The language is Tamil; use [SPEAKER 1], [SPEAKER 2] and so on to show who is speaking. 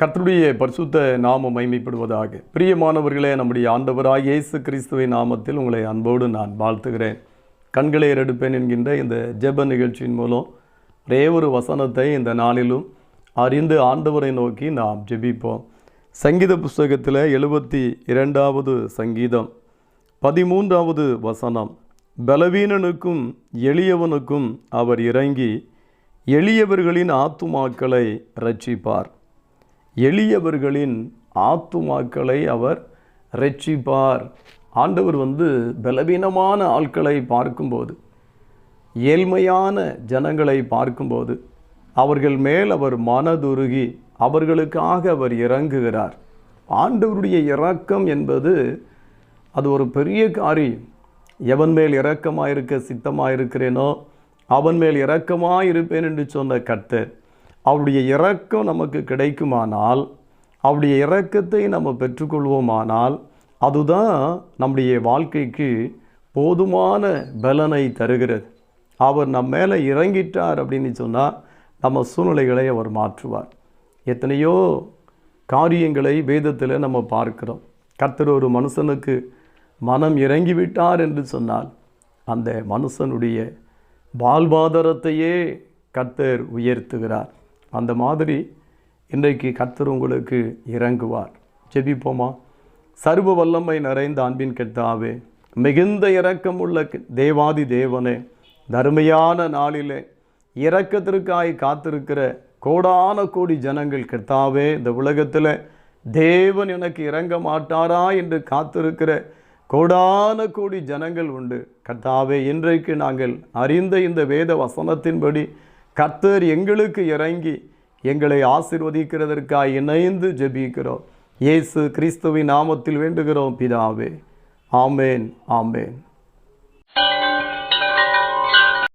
[SPEAKER 1] கர்த்தருடைய பரிசுத்த நாம மைமைப்படுவதாக பிரியமானவர்களே நம்முடைய ஆண்டவராக இயேசு கிறிஸ்துவை நாமத்தில் உங்களை அன்போடு நான் வாழ்த்துகிறேன். கண்களை எடுப்பேன் என்கின்ற இந்த ஜெப நிகழ்ச்சியின் மூலம் ஒரே ஒரு வசனத்தை இந்த நாளிலும் அறிந்து ஆண்டவரை நோக்கி நாம் ஜெபிப்போம். சங்கீத புஸ்தகத்தில் எழுபத்தி இரண்டாவது சங்கீதம் பதிமூன்றாவது வசனம். பலவீனனுக்கும் எளியவனுக்கும் அவர் இறங்கி எளியவர்களின் ஆத்துமாக்களை ரட்சிப்பார் எளியவர்களின் ஆத்துமாக்களை அவர் ரட்சிப்பார் ஆண்டவர் வந்து பலவீனமான ஆட்களை பார்க்கும்போது ஏழ்மையான ஜனங்களை பார்க்கும்போது அவர்கள் மேல் அவர் மனதுருகி அவர்களுக்காக அவர் இறங்குகிறார். ஆண்டவருடைய இரக்கம் என்பது அது ஒரு பெரிய காரியம். எவன் மேல் இரக்கமாக இருக்க சித்தமாக இருக்கிறேனோ அவன் மேல் இரக்கமாக இருப்பேன் என்று சொன்ன கர்த்தர். அவருடைய இரக்கம் நமக்கு கிடைக்குமானால் அவருடைய இரக்கத்தை நம்ம பெற்றுக்கொள்வோமானால் அதுதான் நம்முடைய வாழ்க்கைக்கு போதுமான பலனை தருகிறது. அவர் நம்ம மேலே இறங்கிட்டார் அப்படின்னு சொன்னால் நம்ம சூழ்நிலைகளை அவர் மாற்றுவார். எத்தனையோ காரியங்களை வேதத்தில் நம்ம பார்க்கிறோம். கர்த்தர் ஒரு மனுஷனுக்கு மனம் இறங்கிவிட்டார் என்று சொன்னால் அந்த மனுஷனுடைய வாழ்வாதாரத்தையே கர்த்தர் உயர்த்துகிறார். அந்த மாதிரி இன்றைக்கு கர்த்தர் உங்களுக்கு இறங்குவார். ஜெபிப்போமா? சர்வ வல்லமை நிறைந்த அன்பின் கெத்தாவே மிகுந்த இரக்கமுள்ள தேவாதி தேவனே தருமையான நாளிலே இரக்கத்திற்காய் காத்திருக்கிற கோடான கோடி ஜனங்கள் கர்த்தாவே இந்த உலகத்தில் தேவன் எனக்கு இறங்க மாட்டாரா என்று காத்திருக்கிற கோடான கோடி ஜனங்கள் உண்டு. கர்த்தாவே இன்றைக்கு நாங்கள் அறிந்த இந்த வேத வசனத்தின்படி கர்த்தர் எங்களுக்கு இறங்கி எங்களை ஆசிர்வதிக்கிறதற்காக இணைந்து ஜெபிக்கிறோம். இயேசு கிறிஸ்துவின் நாமத்தில் வேண்டுகிறோம் பிதாவே. ஆமேன் ஆமேன்.